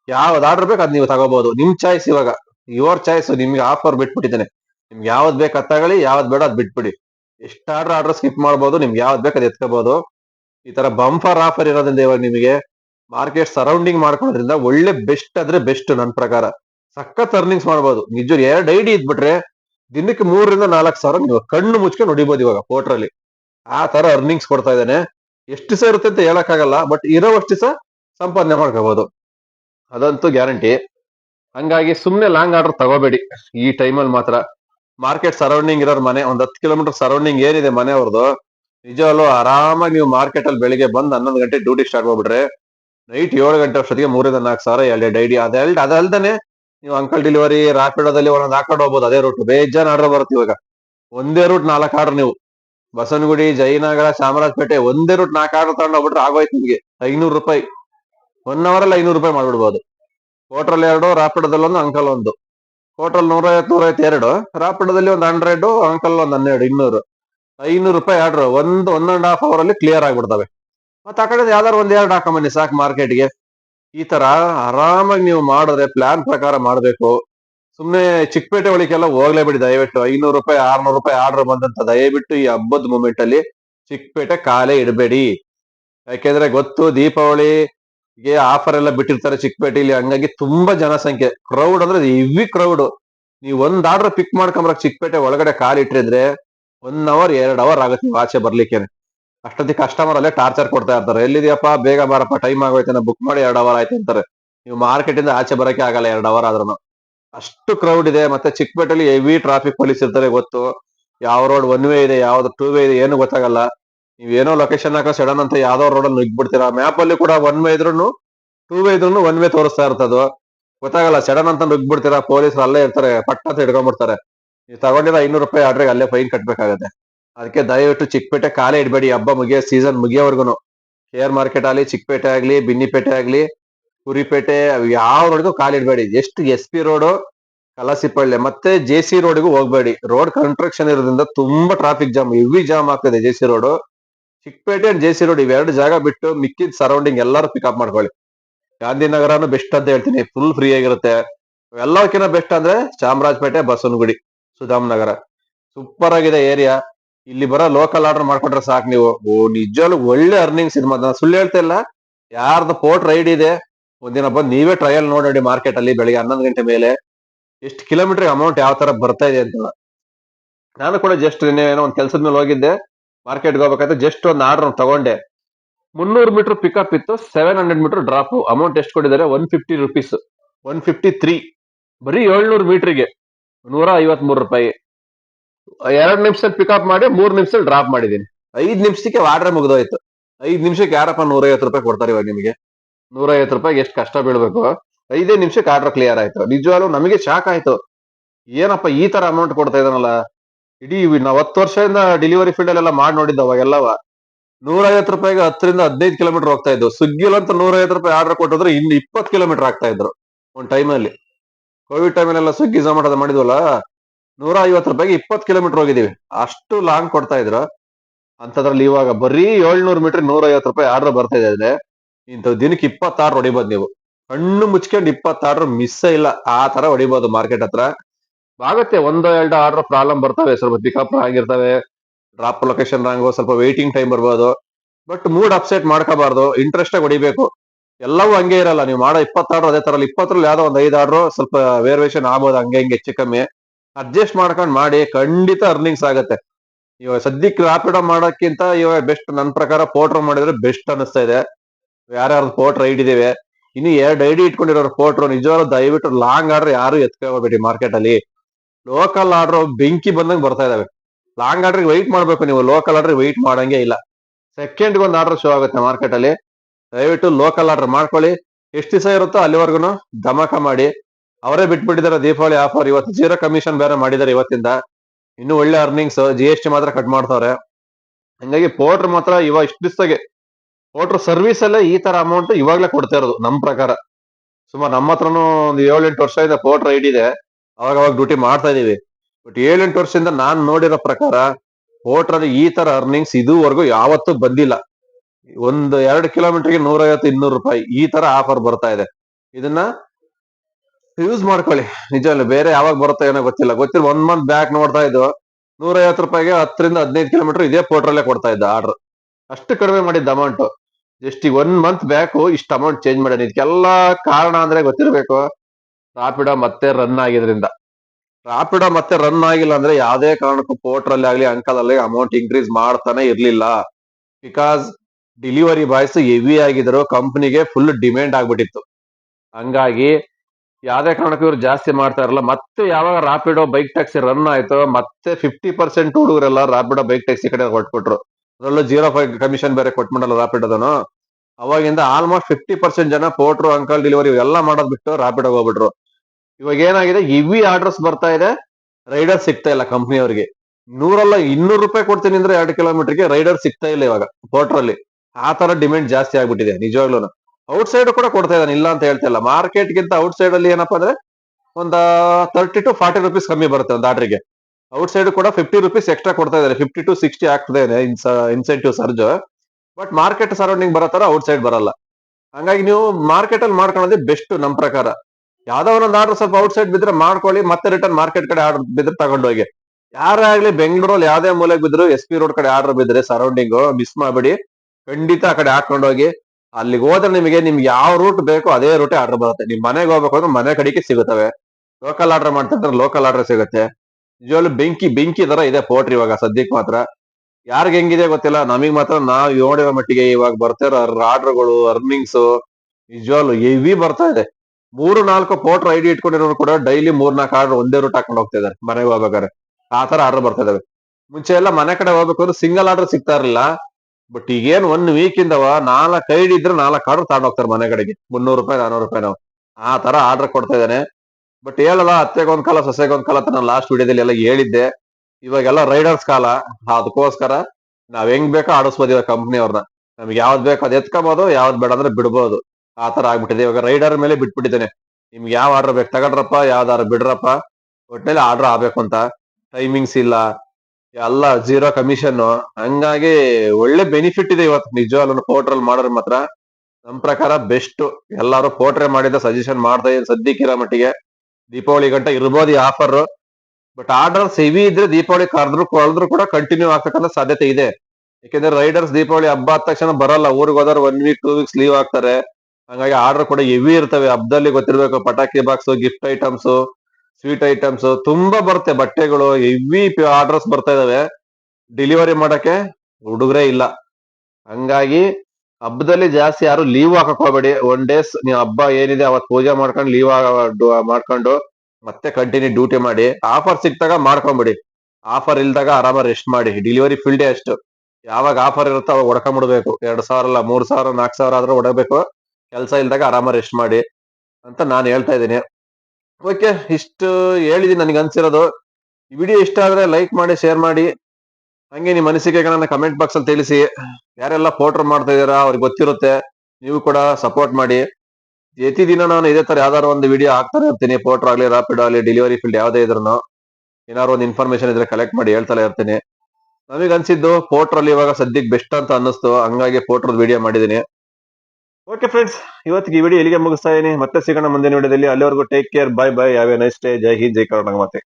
ಯಾವ್ದು ಆರ್ಡರ್ ಬೇಕು ಅದ್ ನೀವು ತಗೋಬಹುದು. ನಿಮ್ ಚಾಯ್ಸ್ ಇವಾಗ. ಯುವರ್ ಚಾಯ್ಸ್ ನಿಮ್ಗೆ ಆಫರ್ ಬಿಟ್ಬಿಟ್ಟಿದ್ದಾನೆ. ನಿಮ್ಗೆ ಯಾವ್ದು ಬೇಕು ಅದ್ ತಗೊಳ್ಳಿ, ಯಾವ್ದು ಬೇಡ ಅದ್ ಬಿಟ್ಬಿಡಿ. ಎಷ್ಟು ಆರ್ಡರ್ ಆರ್ಡರ್ ಸ್ಕಿಪ್ ಮಾಡ್ಬೋದು, ನಿಮ್ಗೆ ಯಾವ್ದು ಬೇಕು ಅದು ಎತ್ಕೋಬಹುದು ಈ ತರ ಬಂಫರ್ ಆಫರ್ ಇರೋದ್ರಿಂದ ಇವಾಗ ನಿಮಗೆ ಮಾರ್ಕೆಟ್ ಸರೌಂಡಿಂಗ್ ಮಾಡ್ಕೊಳೋದ್ರಿಂದ ಒಳ್ಳೆ ಬೆಸ್ಟ್ ಆದ್ರೆ ಬೆಸ್ಟ್ ನನ್ನ ಪ್ರಕಾರ. ಸಖತ್ ಅರ್ನಿಂಗ್ಸ್ ಮಾಡ್ಬೋದು. ನಿಜ ಎರಡು ಐಡಿ ಇದ್ಬಿಟ್ರೆ ದಿನಕ್ಕೆ ಮೂರರಿಂದ ನಾಲ್ಕು ಸಾವಿರ ನೀವು ಕಣ್ಣು ಮುಚ್ಕೊಂಡು ಹೊಡಿಬೋದು ಇವಾಗ ಪೋಟ್ರಲ್ಲಿ ಆ ತರ ಅರ್ನಿಂಗ್ಸ್ ಕೊಡ್ತಾ ಇದ್ದಾನೆ. ಎಷ್ಟು ಸಹ ಇರುತ್ತೆ ಅಂತ ಹೇಳಕ್ಕಾಗಲ್ಲ ಬಟ್ ಇರೋವಷ್ಟು ಸಹ ಸಂಪಾದನೆ ಮಾಡ್ಕೋಬಹುದು ಅದಂತೂ ಗ್ಯಾರಂಟಿ ಹಂಗಾಗಿ ಸುಮ್ಮನೆ ಲಾಂಗ್ ಆರ್ಡರ್ ತಗೋಬೇಡಿ. ಈ ಟೈಮಲ್ಲಿ ಮಾತ್ರ. ಮಾರ್ಕೆಟ್ ಸರೌಂಡಿಂಗ್ ಇರೋರ್ ಮನೆ, ಒಂದ್ ಹತ್ತು ಕಿಲೋಮೀಟರ್ ಸರೌಂಡಿಂಗ್ ಏನಿದೆ ಮನೆ ಅವ್ರದ್ದು ನಿಜವಲ್ಲೂ ಆರಾಮಾಗಿ ನೀವು ಮಾರ್ಕೆಟ್ ಅಲ್ಲಿ ಬೆಳಿಗ್ಗೆ ಬಂದ್ ಹನ್ನೊಂದು ಗಂಟೆ ಡ್ಯೂಟಿ ಸ್ಟಾರ್ಟ್ ಮಾಡ್ಬಿಟ್ರೆ ನೈಟ್ ಏಳು ಗಂಟೆ ಅಷ್ಟೊತ್ತಿಗೆ ಮೂರಿಂದ ನಾಲ್ಕು ಸಾವಿರ ಎರಡು ಐಡಿ ಅದೆಲ್ಡ್ ಅದಲ್ದೇ ನೀವು ಅಂಕಲ್ ಡೆಲಿವರಿ ರಾಪಿಡೋದಲ್ಲಿ ಒಂದೊಂದು ಹಾಕೊಂಡು ಹೋಗ್ಬೋದು, ಅದೇ ರೂಟ್ ಬೇಜಾನ್ ಆರ್ಡರ್ ಬರುತ್ತೆ ಇವಾಗ. ಒಂದೇ ರೂಟ್ ನಾಲ್ಕು ಆರ್ಡರ್ ನೀವು. ಬಸವನಗುಡಿ, ಜಯನಗರ, ಚಾಮರಾಜಪೇಟೆ ಒಂದೇ ರೂಟ್ ನಾಲ್ಕು ಆರ್ಡರ್ ತಗೊಂಡು ಹೋಗ್ಬಿಟ್ರೆ ಆಗೋಯ್ತು ನಿಮಗೆ. ಐನೂರು ರೂಪಾಯಿ. ಒನ್ ಅವರ್ ಅಲ್ಲಿ ಐನೂರು ರೂಪಾಯಿ ಮಾಡ್ಬಿಡ್ಬೋದು. ಹೋಟ್ರಲ್ ಎರಡು ರಾಪಿಡೋದಲ್ಲಿ ಒಂದು ಅಂಕಲ್ ಒಂದು. ಹೋಟೆಲ್ ನೂರೈವತ್ತು ನೂರೈವತ್ತು ಎರಡು ರಾಪಿಡೋದಲ್ಲಿ ಒಂದು ಹಂಡ್ರೆಡ್ ಅಂಕಲ್ ಒಂದು ಹನ್ನೆರಡು, ಇನ್ನೂರು. ಐನೂರು ರೂಪಾಯಿ ಆರ್ಡರ್ ಒಂದು ಒನ್ ಅಂಡ್ ಹಾಫ್ ಅವರ್ ಅಲ್ಲಿ ಕ್ಲಿಯರ್ ಆಗ್ಬಿಡ್ತವೆ. ಮತ್ತೆ ಆ ಕಡೆ ಯಾವ್ದಾರು ಒಂದ್ ಎರಡು ಹಾಕೊಂಬನ್ನಿ ಸಾಕು ಮಾರ್ಕೆಟ್ಗೆ ಈ ತರ ಆರಾಮಾಗಿ ನೀವು ಮಾಡಿದ್ರೆ ಪ್ಲಾನ್ ಪ್ರಕಾರ ಮಾಡ್ಬೇಕು. ಸುಮ್ನೆ ಚಿಕ್ಕಪೇಟೆ ಒಳಗೆಲ್ಲ ಹೋಗ್ಲೇಬೇಡಿ ದಯವಿಟ್ಟು. ಐನೂರು ರೂಪಾಯಿ, ಆರ್ನೂರು ರೂಪಾಯಿ ಆರ್ಡರ್ ಬಂದಂತ ದಯವಿಟ್ಟು ಈ ಹಬ್ಬದ ಮೂಮೆಂಟ್ ಅಲ್ಲಿ ಚಿಕ್ಕಪೇಟೆ ಕಾಲೇ ಇಡಬೇಡಿ. ಯಾಕೆಂದ್ರೆ ಗೊತ್ತು ದೀಪಾವಳಿಗೆ ಆಫರ್ ಎಲ್ಲ ಬಿಟ್ಟಿರ್ತಾರೆ ಚಿಕ್ಕಪೇಟೆಯಲ್ಲಿ ಹಂಗಾಗಿ ತುಂಬಾ ಜನಸಂಖ್ಯೆ. ಕ್ರೌಡ್ ಅಂದ್ರೆ ಹೆವಿ ಕ್ರೌಡ್ ನೀವು ಒಂದ್ ಆರ್ಡರ್ ಪಿಕ್ ಮಾಡ್ಕೊಂಬರಕ್ ಚಿಕ್ಕಪೇಟೆ ಒಳಗಡೆ ಕಾಲ್ ಇಟ್ಟಿದ್ರೆ ಒನ್ ಅವರ್ ಎರಡ್ ಅವರ್ ಆಗುತ್ತೆ ಆಚೆ ಬರ್ಲಿಕ್ಕೆ. ಅಷ್ಟೊತ್ತಿಗೆ ಕಸ್ಟಮರ್ ಅಲ್ಲೇ ಟಾರ್ಚರ್ ಕೊಡ್ತಾ ಇರ್ತಾರೆ. ಎಲ್ಲಿದೆಯಪ್ಪ? ಬೇಗ ಬಾರಪ್ಪ ಟೈಮ್ ಆಗೋಯ್ತು ಬುಕ್ ಮಾಡಿ ಎರಡ್ ಅವರ್ ಆಯ್ತು ಅಂತಾರೆ. ನೀವು ಮಾರ್ಕೆಟ್ ಇಂದ ಆಚೆ ಬರಕ್ಕೆ ಆಗಲ್ಲ ಎರಡ್ ಅವರ್ ಆದ್ರೂ ಅಷ್ಟು ಕ್ರೌಡ್ ಇದೆ. ಮತ್ತೆ ಚಿಕ್ಕಪೇಟೆಲಿ ಹೆವಿ ಟ್ರಾಫಿಕ್ ಪೊಲೀಸ್ ಇರ್ತಾರೆ ಗೊತ್ತು. ಯಾವ ರೋಡ್ ಒನ್ ವೇ ಇದೆ, ಯಾವ್ದು ಟೂ ವೇ ಇದೆ, ಏನು ಗೊತ್ತಾಗಲ್ಲ. ನೀವೇನೋ ಲೊಕೇಶನ್ ಹಾಕೋ ಸಡನ್ ಅಂತ ಯಾವ್ದೋ ರೋಡ್ ಅಲ್ಲಿ ನುಗ್ಬಿಡ್ತೀರಾ ಮ್ಯಾಪ್ ಅಲ್ಲಿ ಕೂಡ ಒನ್ ವೇ ಇದ್ರು ಟೂ ವೇ ಇದ್ರು ಒನ್ ವೇ ತೋರಿಸ್ತಾ ಇರ್ತದು ಗೊತ್ತಾಗಲ್ಲ ಸಡನ್ ಅಂತ ನುಗ್ಬಿಡ್ತೀರಾ ಪೊಲೀಸರು ಅಲ್ಲೇ ಇರ್ತಾರೆ, ಪಟ್ಟ ಅಂತ ಹಿಡ್ಕೊಂಡ್ಬಿಡ್ತಾರೆ. ನೀವು ತಗೊಂಡಿರೋ ಐನೂರು ರೂಪಾಯಿ ಆರ್ಡ್ರಿಗೆ ಅಲ್ಲೇ ಫೈನ್ ಕಟ್ಬೇಕಾಗತ್ತೆ. ಅದಕ್ಕೆ ದಯವಿಟ್ಟು ಚಿಕ್ಕಪೇಟೆ ಕಾಲೇ ಇಡಬೇಡಿ. ಹಬ್ಬ ಮುಗಿಯೋ ಸೀಸನ್ ಮುಗಿಯೋವರೆಗೂ ಶೇರ್ ಮಾರ್ಕೆಟ್ ಆಗಲಿ, ಚಿಕ್ಕಪೇಟೆ ಆಗಲಿ, ಬಿನ್ನಿಪೇಟೆ ಆಗಲಿ, ಕುರಿಪೇಟೆ ಯಾವ ರೋಡ್ಗೂ ಕಾಲಿಡಬೇಡಿ ಎಷ್ಟು ಎಸ್ ಪಿ ರೋಡು ಕಲಸಿಪಳ್ಳೆ, ಮತ್ತೆ ಜೆ ಸಿ ರೋಡ್ಗೂ ಹೋಗ್ಬೇಡಿ. ರೋಡ್ ಕನ್ಸ್ಟ್ರಕ್ಷನ್ ಇರೋದ್ರಿಂದ ತುಂಬಾ ಟ್ರಾಫಿಕ್ ಜಾಮ್ ಹೆವಿ ಜಾಮ್ ಆಗ್ತದೆ J C road Chickpet and J C road ಇವೆರಡು ಜಾಗ ಬಿಟ್ಟು ಮಿಕ್ಕಿದ ಸರೌಂಡಿಂಗ್ ಎಲ್ಲರೂ ಪಿಕಪ್ ಮಾಡ್ಕೊಳ್ಳಿ. ಗಾಂಧಿನಗರನು ಬೆಸ್ಟ್ ಅಂತ ಹೇಳ್ತೀನಿ ಫುಲ್ ಫ್ರೀ ಆಗಿರುತ್ತೆ. ಎಲ್ಲಕ್ಕಿಂತ ಬೆಸ್ಟ್ ಅಂದ್ರೆ ಚಾಮರಾಜಪೇಟೆ, ಬಸವನಗುಡಿ, ಸುಧಾಮನಗರ. ಸೂಪರ್ ಆಗಿದೆ ಏರಿಯಾ ಇಲ್ಲಿ ಬರೋ ಲೋಕಲ್ ಆರ್ಡರ್ ಮಾಡ್ಕೊಂಡ್ರೆ ಸಾಕು ನೀವು. ಓ, ನಿಜವಾಗ್ಲೂ ಒಳ್ಳೆ ಅರ್ನಿಂಗ್ಸ್ ಇದು ಮಾತ್ರ ಸುಳ್ಳು ಹೇಳ್ತಾ ಇಲ್ಲ. ಯಾರ್ದು ಪೋರ್ಟ್ ರೈಡ್ ಇದೆ, ಒಂದಿನ ಬಂದು ನೀವೇ ಟ್ರಯಲ್ ನೋಡಿ ಮಾರ್ಕೆಟ್ ಅಲ್ಲಿ ಬೆಳಿಗ್ಗೆ ಹನ್ನೊಂದು ಗಂಟೆ ಮೇಲೆ. ಎಷ್ಟು ಕಿಲೋಮೀಟರ್ ಅಮೌಂಟ್ ಯಾವ ತರ ಬರ್ತಾ ಇದೆ ಅಂತ ನಾನು ಕೂಡ ಜಸ್ಟ್ ಏನೋ ಒಂದು ಕೆಲಸದ ಮೇಲೆ ಹೋಗಿದ್ದೆ. ಮಾರ್ಕೆಟ್ಗೆ ಹೋಗ್ಬೇಕಾದ್ರೆ ಜಸ್ಟ್ ಒಂದು ಆರ್ಡರ್ ತಗೊಂಡೆ. ಮುನ್ನೂರು ಮೀಟರ್ ಪಿಕಪ್ ಇತ್ತು seven hundred meter drop amount ಎಷ್ಟು ಕೊಟ್ಟಿದ್ದಾರೆ? One fifty rupees one fifty three ಬರೀ ಏಳ್ನೂರು ಮೀಟರ್ಗೆ ನೂರ ಐವತ್ ಮೂರು ರೂಪಾಯಿ. ಎರಡು ನಿಮಿಷದಲ್ಲಿ ಪಿಕಪ್ ಮಾಡಿ, ಮೂರು ನಿಮಿಷದಲ್ಲಿ ಡ್ರಾಪ್ ಮಾಡಿದೀನಿ ಐದು ನಿಮಿಷಕ್ಕೆ ಆರ್ಡರ್ ಮುಗಿದೋಯ್ತು. ಐದು ನಿಮಿಷಕ್ಕೆ ಯಾರಪ್ಪ ನೂರೈವತ್ತು ರೂಪಾಯಿ ಕೊಡ್ತಾರೆ ಇವಾಗ ನಿಮಗೆ? ನೂರೈವತ್ತು ರೂಪಾಯಿಗೆ ಎಷ್ಟು ಕಷ್ಟ ಬೀಳ್ಬೇಕು? ಐದೇ ನಿಮಿಷಕ್ಕೆ ಆರ್ಡರ್ ಕ್ಲಿಯರ್ ಆಯ್ತು. ನಿಜವಾಗ್ಲೂ ನಮಗೆ ಶಾಕ್ ಆಯ್ತು. ಏನಪ್ಪ ಈ ತರ ಅಮೌಂಟ್ ಕೊಡ್ತಾ ಇದಾನಲ್ಲ ಇಡೀ ನಾವು ಹತ್ತು ವರ್ಷದಿಂದ ಡೆಲಿವರಿ ಫೀಲ್ಡ್ ಅಲ್ಲೆಲ್ಲ ಮಾಡಿ ನೋಡಿದ್ದ ಅವಾಗೆಲ್ಲವ ನೂರೈವತ್ತು ರೂಪಾಯಿಗೆ ಹತ್ತರಿಂದ ಹದಿನೈದು ಕಿಲೋಮೀಟರ್ ಹೋಗ್ತಾ ಇದ್ದು ಅಂತ ನೂರೈವತ್ತು ರೂಪಾಯಿ ಆರ್ಡರ್ ಕೊಟ್ಟಿದ್ರೆ, ಇನ್ನು ಇಪ್ಪತ್ತು ಕಿಲೋಮೀಟರ್ ಆಗ್ತಾ ಇದ್ರು ಒಂದ್ ಟೈಮಲ್ಲಿ ಕೋವಿಡ್ ಟೈಮಲ್ಲೆಲ್ಲ ಸುಗ್ಗಿ ಝೊಮ್ಯಾಟೊ ಮಾಡಿದ್ವಲ್ಲ ನೂರ ಐವತ್ತು ರೂಪಾಯಿಗೆ ಇಪ್ಪತ್ತು ಕಿಲೋಮೀಟರ್ ಹೋಗಿದೀವಿ ಅಷ್ಟು ಲಾಂಗ್ ಕೊಡ್ತಾ ಇದ್ರು. ಅಂತದ್ರಲ್ಲಿ ಇವಾಗ ಬರೀ ಏಳ್ನೂರು ಮೀಟರ್ ನೂರ ಐವತ್ತು ರೂಪಾಯಿ ಆರ್ಡರ್ ಬರ್ತಾ ಇದೆ ಇಂಥ ದಿನಕ್ಕೆ ಇಪ್ಪತ್ತಾರು ಹೊಡಿಬೋದು ನೀವು. ಕಣ್ಣು ಮುಚ್ಕೊಂಡು ಇಪ್ಪತ್ತಾರು ಮಿಸ್ ಇಲ್ಲ. ಆ ತರ ಹೊಡಿಬೋದು ಮಾರ್ಕೆಟ್ ಹತ್ರ. ಆಗುತ್ತೆ ಒಂದೋ ಎರಡು ಆರ್ಡರ್ ಪ್ರಾಬ್ಲಮ್ ಬರ್ತವೆ, ಸ್ವಲ್ಪ ಪಿಕಪ್ ಆಗಿರ್ತವೆ. ಡ್ರಾಪ್ ಲೊಕೇಶನ್ ರಾಂಗು ಸ್ವಲ್ಪ ವೇಟಿಂಗ್ ಟೈಮ್ ಬರ್ಬೋದು. ಬಟ್ ಮೂಡ್ ಅಪ್ಸೆಟ್ ಮಾಡ್ಕೋಬಾರ್ದು ಇಂಟ್ರೆಸ್ಟ್ ಹೊಡಿಬೇಕು. ಎಲ್ಲವೂ ಹಂಗೆ ಇರಲ್ಲ, ನೀವು ಮಾಡೋ ಇಪ್ಪತ್ತು ಆರ್ಡರ್ ಅದೇ ತರ ಇಪ್ಪತ್ತರಲ್ಲಿ ಯಾವ್ದೋ ಒಂದು ಐದು ಆರ್ಡರ್ ಸ್ವಲ್ಪ ವೇರಿಯೇಷನ್ ಆಗ್ಬೋದು, ಹಂಗೆ ಹಿಂಗೆ ಹೆಚ್ಚು ಕಮ್ಮಿ. ಅಡ್ಜಸ್ಟ್ ಮಾಡ್ಕೊಂಡು ಮಾಡಿ, ಖಂಡಿತ ಅರ್ನಿಂಗ್ಸ್ ಆಗುತ್ತೆ. ಇವಾಗ ಸದ್ಯಕ್ಕೆ ರಾಪಿಡೋ ಮಾಡೋಕ್ಕಿಂತ ಇವಾಗ ಬೆಸ್ಟ್ ನನ್ನ ಪ್ರಕಾರ ಪೋಟ್ರ್ ಮಾಡಿದ್ರೆ ಬೆಸ್ಟ್ ಅನಿಸ್ತಾ ಇದೆ. ಯಾರ್ಯಾರು ಪೋಟ್ರ್ ರೈಡ್ ಇದಾವೆ. ಇನ್ನು ಎರಡು ಐಡಿ ಇಟ್ಕೊಂಡಿರೋ ಪೋಟ್ರು ನಿಜವಾಗ್ಲೂ ದಯವಿಟ್ಟು ಲಾಂಗ್ ಆರ್ಡರ್ ಯಾರು ಎತ್ಕೋಬೇಡಿ ಮಾರ್ಕೆಟ್ ಅಲ್ಲಿ. ಲೋಕಲ್ ಆರ್ಡರ್ ಬೆಂಕಿ ಬಂದಂಗೆ ಬರ್ತಾ ಇದಾವೆ. ಲಾಂಗ್ ಆರ್ಡರ್ ವೆಯ್ಟ್ ಮಾಡಬೇಕು ನೀವು. ಲೋಕಲ್ ಆರ್ಡರ್ ವೆಯ್ಟ್ ಮಾಡಂಗೆ ಇಲ್ಲ. ಸೆಕೆಂಡ್ ಒಂದು ಆರ್ಡರ್ ಶೋ ಆಗುತ್ತೆ ಮಾರ್ಕೆಟ್ ಅಲ್ಲಿ. ದಯವಿಟ್ಟು ಲೋಕಲ್ ಆರ್ಡರ್ ಮಾಡ್ಕೊಳ್ಳಿ. ಎಷ್ಟು ದಿವಸ ಇರುತ್ತೋ ಅಲ್ಲಿವರೆಗೂ ಧಮಕ ಮಾಡಿ. ಅವರೇ ಬಿಟ್ಬಿಟ್ಟಿದ್ದಾರೆ ದೀಪಾವಳಿ ಆಫರ್ ಇವತ್ತು ಜೀರೋ ಕಮಿಷನ್ ಬೇರೆ ಮಾಡಿದ್ದಾರೆ ಇವತ್ತಿಂದ. ಇನ್ನು ಒಳ್ಳೆ ಅರ್ನಿಂಗ್ಸ್ ಜಿ ಎಸ್ ಟಿ ಮಾತ್ರ ಕಟ್ ಮಾಡ್ತಾವ್ರೆ. ಹಂಗಾಗಿ ಪೋಟ್ರ್ ಮಾತ್ರ ಇವಾಗ ಇಷ್ಟು ದಿವಸಗೆ ಪೋಟ್ರ್ ಸರ್ವಿಸ್ ಅಲ್ಲೇ ಈ ತರ ಅಮೌಂಟ್ ಇವಾಗ್ಲೇ ಕೊಡ್ತಾ ಇರೋದು ನಮ್ಮ ಪ್ರಕಾರ. ಸುಮಾರು ನಮ್ಮ ಹತ್ರನೂ ಒಂದು ವರ್ಷ ಇದೆ ಪೋಟ್ರ್ ಐಡಿ ಇದೆ. ಅವಾಗ ಅವಾಗ ಡ್ಯೂಟಿ ಮಾಡ್ತಾ ಇದೀವಿ. ಬಟ್ ಏಳೆಂಟು ವರ್ಷದಿಂದ ನಾನ್ ನೋಡಿರೋ ಪ್ರಕಾರ ಹೋಟ್ರಲ್ಲಿ ಈ ತರ ಅರ್ನಿಂಗ್ಸ್ ಇದುವರೆಗೂ ಯಾವತ್ತೂ ಬಂದಿಲ್ಲ. ಒಂದು ಎರಡು ಕಿಲೋಮೀಟರ್ಗೆ ನೂರೈವತ್ತು, ಇನ್ನೂರು ರೂಪಾಯಿ ಈ ತರ ಆಫರ್ ಬರ್ತಾ ಇದೆ. ಇದನ್ನ ಯೂಸ್ ಮಾಡ್ಕೊಳ್ಳಿ. ನಿಜ ಬೇರೆ ಯಾವಾಗ ಬರುತ್ತೋ ಏನೋ ಗೊತ್ತಿಲ್ಲ. ಗೊತ್ತಿಲ್ಲ ಒನ್ ಮಂತ್ ಬ್ಯಾಕ್ ನೋಡ್ತಾ ಇದ್ದು, ನೂರೈವತ್ತು ರೂಪಾಯಿಗೆ ಹತ್ತರಿಂದ ಹದಿನೈದು ಕಿಲೋಮೀಟರ್ ಇದೇ ಪೋಟ್ರಲ್ಲೇ ಕೊಡ್ತಾ ಇದ್ದ ಆರ್ಡರ್ ಅಷ್ಟು ಕಡಿಮೆ ಮಾಡಿದ್ದ ಅಮೌಂಟ್ ಜಸ್ಟ್ ಈಗ ಒನ್ ಮಂತ್ ಬ್ಯಾಕು ಇಷ್ಟು ಅಮೌಂಟ್ ಚೇಂಜ್ ಮಾಡ್ಯಾನ ಇದಕ್ಕೆಲ್ಲ ಕಾರಣ ಅಂದ್ರೆ ಗೊತ್ತಿರಬೇಕು. ರಾಪಿಡೋ ಮತ್ತೆ ರನ್ ಆಗಿದ್ರಿಂದ. ರಾಪಿಡೋ ಮತ್ತೆ ರನ್ ಆಗಿಲ್ಲ ಅಂದ್ರೆ ಯಾವುದೇ ಕಾರಣಕ್ಕೂ ಪೋರ್ಟ್ರಲ್ಲಿ ಆಗಲಿ, ಅಂಕಲ್ ಅಲ್ಲಿ ಅಮೌಂಟ್ ಇನ್ಕ್ರೀಸ್ ಮಾಡ್ತಾನೆ ಇರ್ಲಿಲ್ಲ. ಬಿಕಾಸ್ ಡೆಲಿವರಿ ಬಾಯ್ಸ್ ಹೆವಿ ಆಗಿದ್ರು ಕಂಪ್ನಿಗೆ ಫುಲ್ ಡಿಮ್ಯಾಂಡ್ ಆಗ್ಬಿಟ್ಟಿತ್ತು. ಹಂಗಾಗಿ ಯಾವುದೇ ಕಾರಣಕ್ಕೂ ಇವ್ರು ಜಾಸ್ತಿ ಮಾಡ್ತಾ ಇರಲ್ಲ. ಮತ್ತೆ ಯಾವಾಗ ರಾಪಿಡೋ ಬೈಕ್ ಟ್ಯಾಕ್ಸಿ ರನ್ ಆಯ್ತು, ಮತ್ತೆ ಫಿಫ್ಟಿ ಪರ್ಸೆಂಟ್ ಹುಡುಗರೆಲ್ಲ ರಾಪಿಡೋ ಬೈಕ್ ಟ್ಯಾಕ್ಸಿ ಕಡೆ ಕೊಟ್ಬಿಟ್ರು ಅದರಲ್ಲೂ ಜೀರೋ ಫೈವ್ ಕಮಿಷನ್ ಬೇರೆ ಕೊಟ್ಬಿಡಲ್ಲ ರಾಪಿಡೋದನು ಅವಾಗಿಂದ ಆಲ್ಮೋಸ್ಟ್ ಫಿಫ್ಟಿ ಪರ್ಸೆಂಟ್ ಜನ ಪೋಟ್ರು ಅಂಕಲ್ ಡೆಲಿವರಿ ಎಲ್ಲ ಮಾಡೋದ್ ಬಿಟ್ಟು ರಾಪಿಡೋ ಹೋಗ್ಬಿಟ್ರು. ಇವಾಗ ಏನಾಗಿದೆ? ಇವಿ ಆರ್ಡರ್ಸ್ ಬರ್ತಾ ಇದೆ. ರೈಡರ್ ಸಿಗ್ತಾ ಇಲ್ಲ ಕಂಪ್ನಿಯವ್ರಿಗೆ ನೂರಲ್ಲ ಇನ್ನೂರು ರೂಪಾಯಿ ಕೊಡ್ತೀನಿ ಅಂದ್ರೆ ಎರಡು ಕಿಲೋಮೀಟರ್ಗೆ ರೈಡರ್ ಸಿಗ್ತಾ ಇಲ್ಲ ಇವಾಗ ಪೋರ್ಟ್ರಲ್ಲಿ ಆ ತರ ಡಿಮ್ಯಾಂಡ್ ಜಾಸ್ತಿ ಆಗ್ಬಿಟ್ಟಿದೆ ನಿಜವಾಗ್ಲೂ ಔಟ್ ಸೈಡ್ ಕೂಡ ಕೊಡ್ತಾ ಇದ್ದಾನೆ, ಇಲ್ಲ ಅಂತ ಹೇಳ್ತಾ ಇಲ್ಲ. ಮಾರ್ಕೆಟ್ ಗಿಂತ ಔಟ್ ಸೈಡ್ ಅಲ್ಲಿ ಏನಪ್ಪಾ ಅಂದ್ರೆ ಒಂದ ತರ್ಟಿ ಟು ಫಾರ್ಟಿ ರುಪೀಸ್ ಕಮ್ಮಿ ಬರುತ್ತೆ ಒಂದು ಆರ್ಡ್ರಿಗೆ ಔಟ್ ಸೈಡ್ ಕೂಡ ಫಿಫ್ಟಿ ರುಪೀಸ್ ಎಕ್ಸ್ಟ್ರಾ ಕೊಡ್ತಾ ಇದ್ದಾರೆ ಫಿಫ್ಟಿ ಟು ಸಿಕ್ಸ್ಟಿ ಆಗ್ತದೆ incentive surge but market surrounding ಬರೋ ತರ ಔಟ್ ಸೈಡ್ ಬರಲ್ಲ. ಹಂಗಾಗಿ ನೀವು ಮಾರ್ಕೆಟ್ ಅಲ್ಲಿ ಮಾಡ್ಕೊಳ್ಳೋದೇ ಬೆಸ್ಟ್ ನಮ್ ಪ್ರಕಾರ. ಯಾವ್ದೋ ಒಂದೊಂದು ಆರ್ಡರ್ ಸ್ವಲ್ಪ ಔಟ್ ಸೈಡ್ ಬಿದ್ರೆ ಮಾಡ್ಕೊಳ್ಳಿ, ಮತ್ತೆ ರಿಟರ್ನ್ ಮಾರ್ಕೆಟ್ ಕಡೆ ಆರ್ಡರ್ ಬಿದ್ರೆ ತಗೊಂಡೋಗಿ ಯಾರೇ ಆಗ್ಲಿ ಬೆಂಗಳೂರಲ್ಲಿ ಯಾವ್ದೇ ಮೂಲೆಗೆ ಬಿದ್ರು ಎಸ್ ಪಿ ರೋಡ್ ಕಡೆ ಆರ್ಡರ್ ಬಿದ್ರೆ ಸರೌಂಡಿಂಗ್ ಮಿಸ್ ಮಾಡಬೇಡಿ. ಖಂಡಿತ ಆ ಕಡೆ ಹಾಕೊಂಡೋಗಿ ಅಲ್ಲಿಗೆ ಹೋದ್ರೆ ನಿಮಗೆ ನಿಮ್ಗೆ ಯಾವ ರೂಟ್ ಬೇಕೋ ಅದೇ ರೂಟೇ ಆರ್ಡರ್ ಬರುತ್ತೆ. ನಿಮ್ ಮನೆಗೆ ಹೋಗ್ಬೇಕು ಅಂದ್ರೆ ಮನೆ ಕಡೆಗೆ ಸಿಗುತ್ತವೆ. ಲೋಕಲ್ ಆರ್ಡರ್ ಮಾಡ್ತಿದ್ರೆ ಲೋಕಲ್ ಆರ್ಡರ್ ಸಿಗುತ್ತೆ. ನಿಜವಾಗ್ಲು ಬೆಂಕಿ ಬೆಂಕಿ ತರ ಇದೆ ಪೋಟ್ರಿ ಇವಾಗ ಸದ್ಯಕ್ಕೆ ಮಾತ್ರ. ಯಾರಿಗೆ ಹೆಂಗಿದೆ ಗೊತ್ತಿಲ್ಲ. ನಮಗ್ ಮಾತ್ರ ನಾವ್ ನೋಡಿರೋ ಮಟ್ಟಿಗೆ ಇವಾಗ ಬರ್ತಿರೋ ಆರ್ಡರ್ಗಳು ಅರ್ನಿಂಗ್ಸ್ ನಿಜವಾಗ್ಲು ಹೆವಿ ಬರ್ತಾ ಇದೆ. ಮೂರು ನಾಲ್ಕು ಪೋಟ್ರ್ ಐಡಿ ಇಟ್ಕೊಂಡಿರೋರು ಕೂಡ ಡೈಲಿ ಮೂರ್ ನಾಲ್ಕು ಆರ್ಡರ್ ಒಂದೇ ರೂಟ್ ಹಾಕೊಂಡು ಹೋಗ್ತಾ ಇದಾರೆ ಮನೆಗೆ ಹೋಗ್ಬೇಕಾದ್ರೆ. ಆ ತರ ಆರ್ಡರ್ ಬರ್ತಾ ಇದಾವೆ ಮುಂಚೆ ಎಲ್ಲ ಮನೆ ಕಡೆ ಹೋಗ್ಬೇಕು ಅಂದ್ರೆ ಸಿಂಗಲ್ ಆರ್ಡರ್ ಸಿಗ್ತಾ ಇರಲಿಲ್ಲ. ಬಟ್ ಈಗೇನ್ ಒನ್ ವೀಕ್ ಇಂದವ ನಾಲ್ಕು ಐಡಿ ಇದ್ರೆ ನಾಲ್ಕು ಆರ್ಡರ್ ತಗೊಂಡ್ ಹೋಗ್ತಾರೆ ಮನೆ ಕಡೆಗೆ. ಮುನ್ನೂರು ರೂಪಾಯಿ, ನಾನೂರು ರೂಪಾಯಿ ನಾವು. ಆ ತರ ಆರ್ಡರ್ ಕೊಡ್ತಾ ಇದ್ದಾನೆ. ಬಟ್ ಹೇಳಲ್ಲ, ಅತ್ತೆಗೊಂದ್ ಕಾಲ, ಸೊಸೆಗೊಂದ್ ಕಾಲ ಅಂತ ನಾನು ಲಾಸ್ಟ್ ವಿಡಿಯೋದಲ್ಲಿ ಎಲ್ಲ ಹೇಳಿದ್ದೆ. ಇವಾಗೆಲ್ಲ ರೈಡರ್ಸ್ ಕಾಲ. ಅದಕ್ಕೋಸ್ಕರ ನಾವ್ ಹೆಂಗ್ ಬೇಕೋ ಆಡಿಸ್ಬೋದು ಇವಾಗ ಕಂಪ್ನಿ ಅವ್ರನ್ನ. ನಮ್ಗೆ ಯಾವ್ದು ಬೇಕೋ ಅದ್ ಎತ್ಕೊಬೋದು, ಯಾವ್ದು ಬೇಡ ಅಂದ್ರೆ ಬಿಡ್ಬೋದು. ಆ ತರ ಆಗ್ಬಿಟ್ಟಿದೆ. ಇವಾಗ ರೈಡರ್ ಮೇಲೆ ಬಿಟ್ಬಿಟ್ಟಿದ್ದೇನೆ. ನಿಮ್ಗೆ ಯಾವ ಆರ್ಡರ್ ಬೇಕು ತಗೊಳ್ರಪ್ಪ ಯಾವ್ದಾರ ಬಿಡ್ರಪ್ಪ ಒಟ್ಟಿನಲ್ಲಿ ಆರ್ಡರ್ ಆಗ್ಬೇಕು ಅಂತ. ಟೈಮಿಂಗ್ಸ್ ಇಲ್ಲ. ಎಲ್ಲ ಜೀರೋ ಕಮಿಷನ್ ಹಂಗಾಗಿ ಒಳ್ಳೆ ಬೆನಿಫಿಟ್ ಇದೆ ಇವತ್ತು. ನಿಜವಾಗ್ಲೂ ಪೋರ್ಟ್ರಲ್ ಮಾಡೋರ್ ಮಾತ್ರ ನಮ್ಮ ಪ್ರಕಾರ ಬೆಸ್ಟ್ ಎಲ್ಲಾರು ಪೋರ್ಟ್ರೆ ಮಾಡಿದ ಸಜೆಷನ್ ಮಾಡ್ತಾ ಇದ್ದೀನಿ ಸದ್ಯಕ್ಕಿರೋ ಮಟ್ಟಿಗೆ. ದೀಪಾವಳಿ ಗಂಟ ಇರ್ಬೋದು ಈ ಆಫರ್ ಬಟ್ ಆರ್ಡರ್ ಹೆವಿ ಇದ್ರೆ ದೀಪಾವಳಿ ಕರೆದ್ರು ಕಳೆದ್ರು ಕೂಡ ಕಂಟಿನ್ಯೂ ಆಗ್ತಕ್ಕಂಥ ಸಾಧ್ಯತೆ ಇದೆ. ಯಾಕೆಂದ್ರೆ ರೈಡರ್ಸ್ ದೀಪಾವಳಿ ಹಬ್ಬ ಆದ ತಕ್ಷಣ ಬರಲ್ಲ. ಊರಿಗೆ ಹೋದ್ರೆ one week two weeks leave ಆಗ್ತಾರೆ. ಹಂಗಾಗಿ ಆರ್ಡರ್ ಕೂಡ ಹೆವಿ ಇರ್ತವೆ. ಹಬ್ಬದಲ್ಲಿ ಗೊತ್ತಿರ್ಬೇಕು, ಪಟಾಕಿ box gift items sweet items ತುಂಬಾ ಬರುತ್ತೆ. ಬಟ್ಟೆಗಳು ಹೆವಿ ಆರ್ಡರ್ಸ್ ಬರ್ತಾ ಇದಾವೆ. ಡೆಲಿವರಿ ಮಾಡಕ್ಕೆ ಹುಡುಗರೇ ಇಲ್ಲ. ಹಂಗಾಗಿ ಹಬ್ಬದಲ್ಲಿ ಜಾಸ್ತಿ ಯಾರು ಲೀವ್ ಹಾಕಕ್ ಹೋಗ್ಬೇಡಿ. ಒನ್ ಡೇಸ್ ನೀವು ಹಬ್ಬ ಏನಿದೆ ಅವತ್ ಪೂಜೆ ಮಾಡ್ಕೊಂಡು ಲೀವ್ ಮಾಡ್ಕೊಂಡು ಮತ್ತೆ ಕಂಟಿನ್ಯೂ ಡ್ಯೂಟಿ ಮಾಡಿ. ಆಫರ್ ಸಿಕ್ತಾಗ ಮಾಡ್ಕೊಂಬಿಡಿ. ಆಫರ್ ಇಲ್ದಾಗ ಆರಾಮ ರೆಸ್ಟ್ ಮಾಡಿ. ಡೆಲಿವರಿ ಫೀಲ್ಡೇ ಅಷ್ಟು. ಯಾವಾಗ ಆಫರ್ ಇರುತ್ತೋ ಅವಾಗ ಹೊಡ್ಕೊಂಡ್ಬಿಡ್ಬೇಕು ಎರಡ್ ಸಾವಿರ ಅಲ್ಲ, ಮೂರ್ ಸಾವಿರ, ನಾಲ್ಕು ಸಾವಿರ ಆದ್ರೂ ಹೊಡಬೇಕು. ಕೆಲಸ ಇಲ್ದಾಗ ಆರಾಮ ರೆಸ್ಟ್ ಮಾಡಿ ಅಂತ ನಾನು ಹೇಳ್ತಾ ಇದ್ದೀನಿ. ಓಕೆ ಇಷ್ಟು ಹೇಳಿದೀನಿ ನನಗೆ ಅನ್ಸಿರೋದು. ಈ ವಿಡಿಯೋ ಇಷ್ಟ ಆದ್ರೆ ಲೈಕ್ ಮಾಡಿ ಶೇರ್ ಮಾಡಿ. ಹಂಗೆ ನಿಮ್ಮ ಅನಿಸಿಕೆಗಳನ್ನ ಕಮೆಂಟ್ ಬಾಕ್ಸ್ ಅಲ್ಲಿ ತಿಳಿಸಿ. ಯಾರೆಲ್ಲ ಫೋಟೋ ಮಾಡ್ತಾ ಇದ್ದೀರಾ ಅವ್ರಿಗೆ ಗೊತ್ತಿರುತ್ತೆ, ನೀವು ಕೂಡ ಸಪೋರ್ಟ್ ಮಾಡಿ. ಪ್ರತಿ ದಿನ ನಾನು ಇದೇ ತರ ಯಾವ್ದಾದ್ರು ಒಂದು ವಿಡಿಯೋ ಹಾಕ್ತಾನೆ ಇರ್ತೀನಿ. ಪೋಟ್ರ್ ಆಗಲಿ ರಾಪಿಡ್ ಆಗಲಿ ಡೆಲಿವರಿ ಫೀಲ್ಡ್ ಯಾವುದೇ ಇದ್ರೂ ಏನಾದ್ರು ಒಂದು ಇನ್ಫಾರ್ಮೇಶನ್ ಇದ್ರೆ ಕಲೆಕ್ಟ್ ಮಾಡಿ ಹೇಳ್ತಾನೆ ಇರ್ತೀನಿ. ನಮಗೆ ಅನ್ಸಿದ್ದು ಪೋಟ್ರಲ್ಲಿ ಇವಾಗ ಸದ್ಯಕ್ಕೆ ಬೆಸ್ಟ್ ಅಂತ ಅನ್ನಿಸ್ತು. ಹಂಗಾಗಿ ಪೋಟ್ರದ್ ವಿಡಿಯೋ ಮಾಡಿದೀನಿ. ಓಕೆ ಫ್ರೆಂಡ್ಸ್ ಇವತ್ತಿಗೆ ಈ ವಿಡಿಯೋ ಇಲ್ಲಿಗೆ ಮುಗಿಸ್ತಾ ಇದ್ದೀನಿ ಮತ್ತೆ ಸಿಗೋಣ ಮುಂದಿನ ವಿಡಿಯೋದಲ್ಲಿ ಅಲ್ಲಿವರೆಗೂ ಟೇಕ್ ಕೇರ್ ಬೈ ಬೈ ಯಾವ ನೈಸ್ ಡೇ ಜೈ ಹಿಂದ್, ಜೈ ಕರ್ನಾಟಕ ಮತ್ತೆ